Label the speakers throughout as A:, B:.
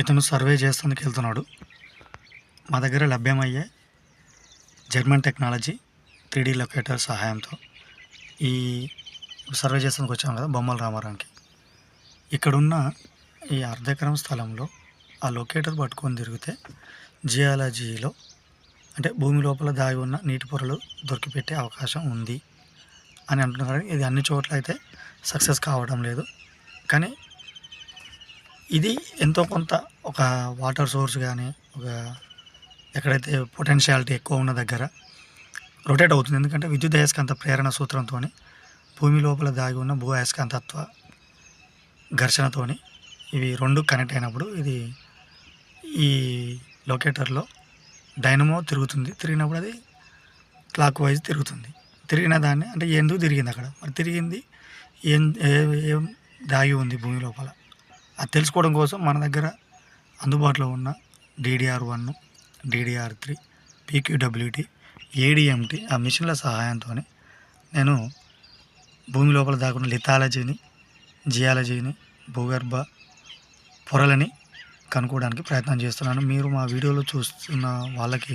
A: ఇతను సర్వే చేస్తుందుకు వెళ్తున్నాడు. మా దగ్గర లభ్యమయ్యే జర్మన్ టెక్నాలజీ త్రీడీ లొకేటర్ సహాయంతో ఈ సర్వే చేస్తుందుకు వచ్చాం కదా బొమ్మల రామారానికి ఇక్కడున్న ఈ అర్ధకరం స్థలంలో ఆ లొకేటర్ పట్టుకొని తిరిగితే జియాలజీలో అంటే భూమి లోపల దాగి ఉన్న నీటి పొరలు దొరికిపెట్టే అవకాశం ఉంది అని అంటున్నారు. ఇది అన్ని చోట్ల అయితే సక్సెస్ కావడం లేదు. కానీ ఇది ఎంతో కొంత ఒక వాటర్ సోర్స్ కానీ ఒక ఎక్కడైతే పొటెన్షియాలిటీ ఎక్కువ ఉన్న దగ్గర రొటేట్ అవుతుంది. ఎందుకంటే విద్యుత్ అయస్కాంత ప్రేరణ సూత్రంతో భూమి లోపల దాగి ఉన్న భూ అయస్కాంతత్వ ఘర్షణతోని ఇవి రెండు కనెక్ట్ అయినప్పుడు ఇది ఈ లొకేటర్లో డైనమో తిరుగుతుంది. తిరిగినప్పుడు అది క్లాక్ వైజ్ తిరుగుతుంది. తిరిగిన దాన్ని అంటే ఎందుకు తిరిగింది అక్కడ? మరి తిరిగింది ఏం ఏం దాగి ఉంది భూమి లోపల? అది తెలుసుకోవడం కోసం మన దగ్గర అందుబాటులో ఉన్న DDR one DDR three PQWT ADMT ఆ మిషన్ల సహాయంతో నేను భూమి లోపల దాగున్న లిథాలజీని జియాలజీని భూగర్భ పొరలని కనుక్కోవడానికి ప్రయత్నం చేస్తున్నాను. మీరు మా వీడియోలో చూస్తున్న వాళ్ళకి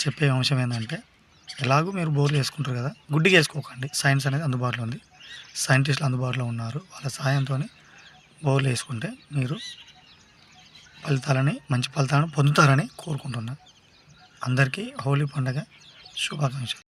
A: చెప్పే అంశం ఏంటంటే ఎలాగో మీరు బోర్లు వేసుకుంటారు కదా గుడ్డిగా వేసుకోకండి సైన్స్ అనేది అందుబాటులో ఉంది. సైంటిస్టులు అందుబాటులో ఉన్నారు. వాళ్ళ సహాయంతో బోర్లు వేసుకుంటే మీరు ఫలితాలని మంచి ఫలితాలను పొందుతారని కోరుకుంటున్నాను అందరికీ హోలీ పండుగ శుభాకాంక్షలు.